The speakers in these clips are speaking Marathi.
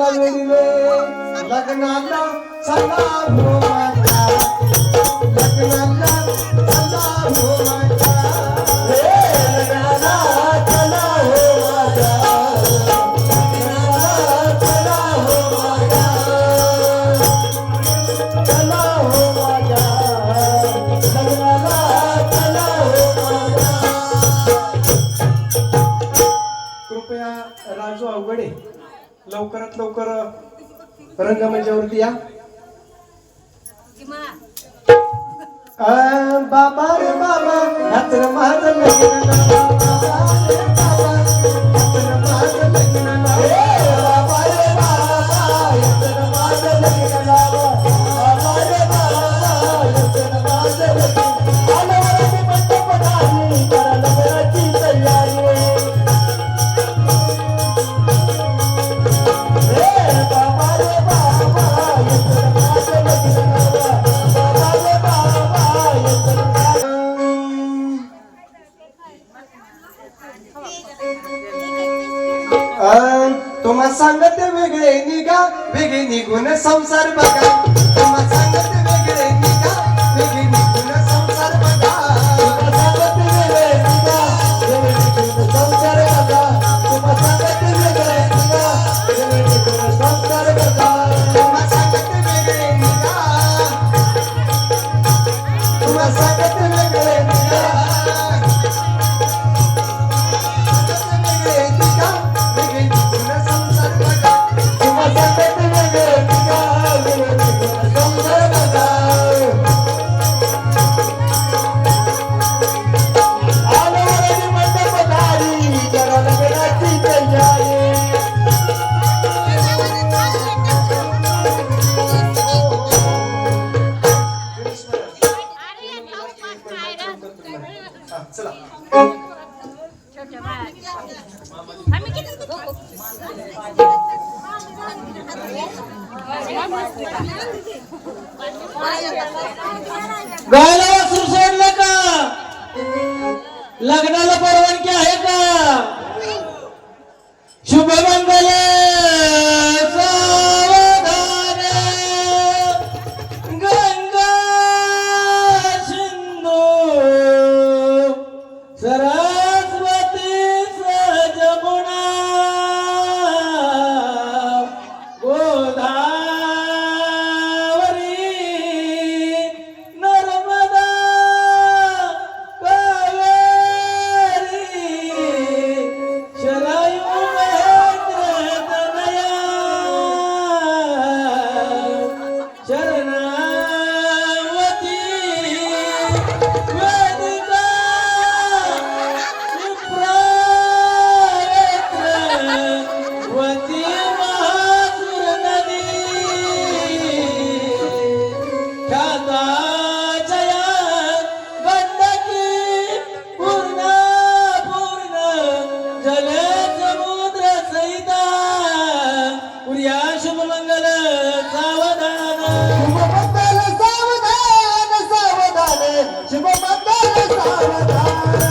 लग्नाला वेळीले लग्नाला चला लग्नाला लवकरात लवकर रंगमंचावरती या. बाबा रे बाबा मात्र माझं वेगे निघून संसार बघा. लग्नाला परवानगी आहे.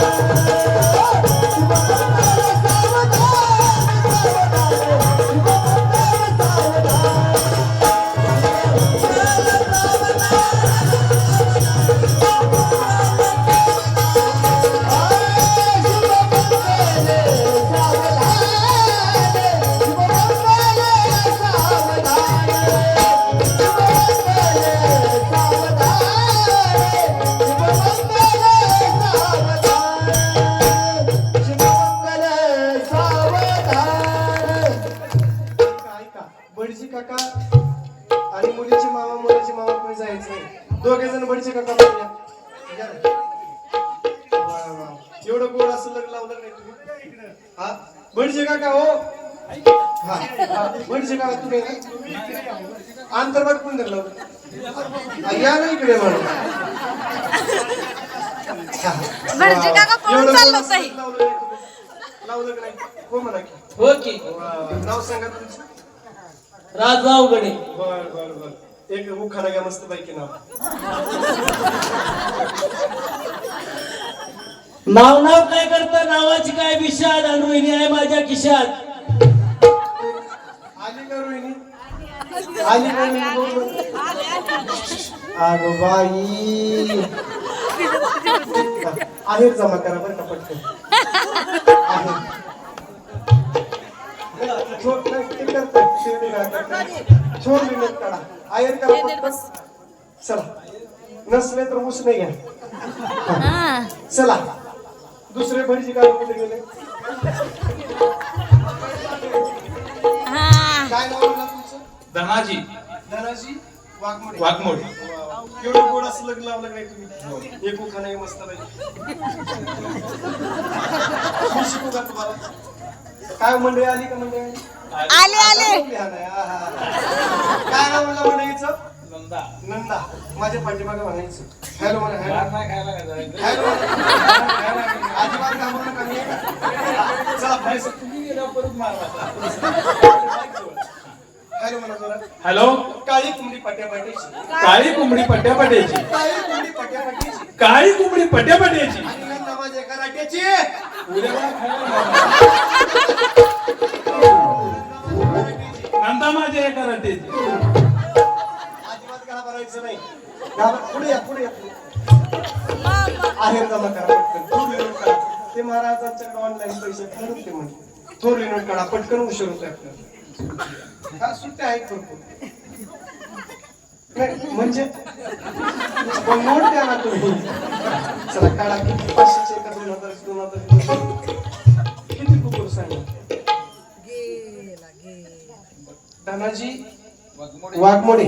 Oh, बडीजी काका आणि मुलीचे मामा मुलीची मामा कोणी जायचं दोघे जण बडीचे काका एवढं गोड असं लग्न लावलं नाही हा. बडीचे काका हो. म्हणजे काय तुम्ही आंतरभाग कोण धरलं या ना इकडे म्हणून. लावलं नाही हो म्हणा ओके हो नाव सांगा तुमचं. राजा अवघडे. बर बर बर. एक उखाणा घ्या मस्त पैकी नाव. नाव नाव काय करता? नावाची काय विषाद? आणि रोहिणी आहे माझ्या खिशात. आली का रोहिणी? आली का रोहिणी? बोल बरं. अगं बाई. आहे जमा करा बरं का पटकन. छोट नाही, ते करतात, ते नाही करतात. छोट लिहिलेत काढा आयर करा पटकन चला नसले तर ऊस नाही घ्या हा. चला दुसरे भडीचे काय कुठे गेले हा. काय नाव म्हणलं तुमचं धनाजी धनाजी वाघमोडे वाघमोड एवढं गोड असं लग्न लावलं नाही तुम्ही एक उखाणा आहे मस्त पाहिजे मी शिकू का तुम्हाला काय मंडळी आली का मंडळी? आली? आले. आले आता नाही, आहा. काय नाव म्हणलं मंडळीचं नंदा. नंदा. माझ्या पाठीमागे म्हणायचं. हॅलो म्हणा भात हॅलो नाही खायला का जायचं? हॅलो. अजिबात घाबरू नका मी चला पुढे सर. तुम्ही गेल्यावर परत मारला हॅलो म्हणा जरा हॅलो? काळी पाट्याची काळी कोंबडी पट्ट्यापट्याची काळी कुंडी पट्या पाट्याची काळी कोंबडी आणि नंदा माझ्या कराट्याची उद्या मारला. नंदा माझ्या एका रटेची अजिबात घाबरायचं नाही. घाबर पुढे या पुढे या. आहे जमा करा. पटकन थोर ते महाराजांच्याकडे ऑनलाईन पैसे ठरवून ते म्हणजे थोर लिनोट काढा पटकन उशीर होतोय आपल्याला. हा सुट्ट्या आहेत भरपूर. म्हणजे पण नोट द्या ना तुम्ही चला काढा. किती पाचशेचे का दोन हजार दोन हजार. किती कुकुर सांगा धनाजी वाघमोडे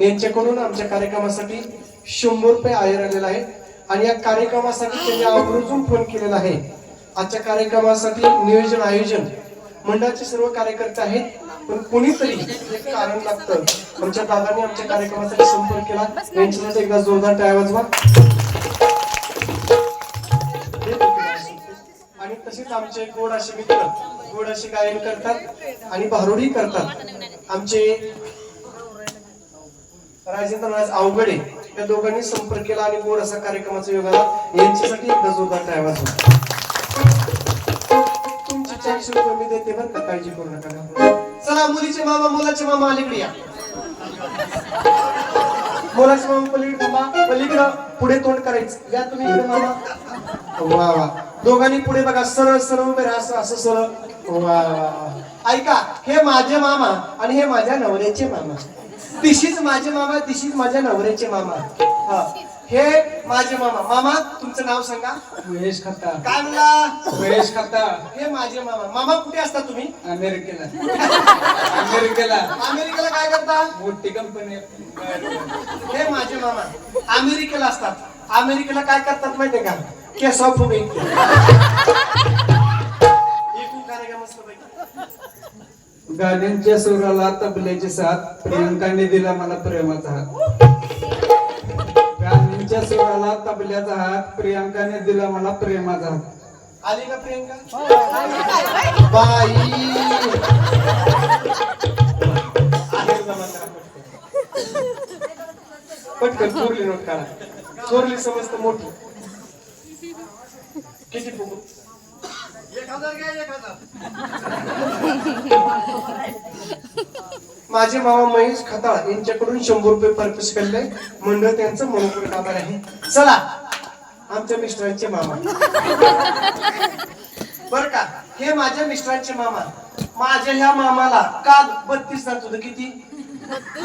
यांच्याकडून आमच्या कार्यक्रमासाठी शंभर रुपये आयर आलेला आहे आणि या कार्यक्रमासाठी त्यांनी आवर्जून फोन केलेला आहे. आजच्या कार्यक्रमासाठी नियोजन आयोजन मंडळाचे सर्व कार्यकर्ते आहेत. पण कोणीतरी एक कारण लागतं आमच्या दादांनी आमच्या कार्यक्रमासाठी संपर्क केला. यांच्यासाठी एकदा जोरदार टाळ्या वाजवा. आणि तसेच आमचे गोड असे मित्र गोड असे गायन करतात आणि भारुडी करतात. आमचे राजेंद्र राज अवघडे या दोघांनी संपर्क केला आणि गोड असा कार्यक्रमाचा योग आला. यांच्यासाठी एकदा जोरदार टाळ्या वाजवा. तुमची चारशे रुपये मी देते बरं का काळजी करू नका. चला मुलीचे मामा मुलाचे मामा अलीकडे या. मुलाचे मामा पलीकडे थांबा. पलीकडं पुढे तोंड करायचं. या तुम्ही इकडे मामा. वा वा. दोघांनी पुढे बघा सरळ सरळ उभे राहा असं असं सरळ. वा वा. ऐका हे माझे मामा आणि हे माझ्या नवऱ्याचे मामा. दिशीच माझे मामा दिशीच माझ्या नवऱ्याचे मामा. हा. हे माझे मामा. मामा तुमचं नाव सांगा. महेश खत्ता. काय म्हणला? महेश खत्ता. हे माझे मामा. मामा कुठे असता तुम्ही? अमेरिकेला. अमेरिकेला. अमेरिकेला काय करता? मोठी कंपनी हे माझे मामा. अमेरिकेला असतात. अमेरिकेला काय करतात माहितीये का? केस ऑफ उभे गाण्यांच्या सुराला तबल्याची साथ. प्रियंकाने दिला मला प्रेमाचा हात. गाण्यांच्या सुराला तबल्याचा हात प्रियंकाने दिला मला प्रेमाचा हात. आली का प्रियंका? बाई. आहे जमा करा पटकन. चोरली नोट काढा. चोरली समजत मोठी. किती फुकू माझे मामा महेश खताळ यांच्याकडून शंभर रुपये परचेस केले मंडळ त्यांचं मनोपूर्वक आभार आहे. चला आमच्या मिस्टरांचे मामा. बर का? हे माझ्या मिस्टरांचे मामा. माझ्या ह्या मामाला काल बत्तीस जात होत. किती?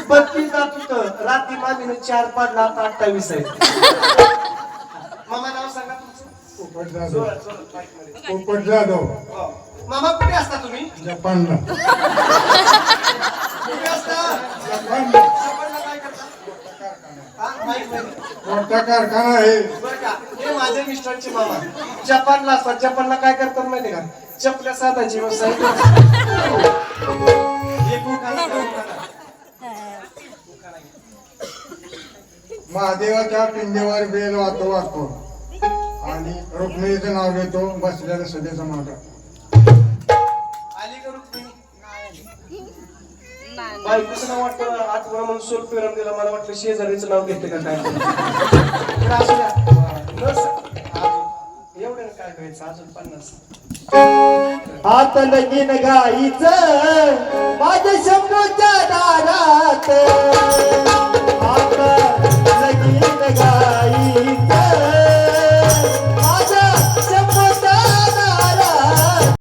बत्तीस जात होत. रात्री मामीने चार पाडला आता अठ्ठावीस आहे मामा नाव सांगा तुमचं. पोपट जाधव. पोपट जाधव. हो. मामा कुठे असता तुम्ही? जपानला. हा? मोठा कारखाना आहे? हे माझे मिस्टरचे मामा. जपानला असतात जपानला काय करतात माहिती का? चपल्या साधायची व्यवसाय हे. महादेवाच्या पिंडीवर बेल वाहतो वाहतो आणि रुक्मिणीचं नाव घेतो बसलेलं सध्याचं माग बायकोचं नाव वाटतं आठवडा म्हणून सोल पेरम दिला मला वाटलं शेजारीचं नाव घेते का काय? बरं, असू द्या. नस- अजून एवढं काय करायचं? अजून पन्नास. हात लगीन गाईच माझ्या शंभूच्या दारात.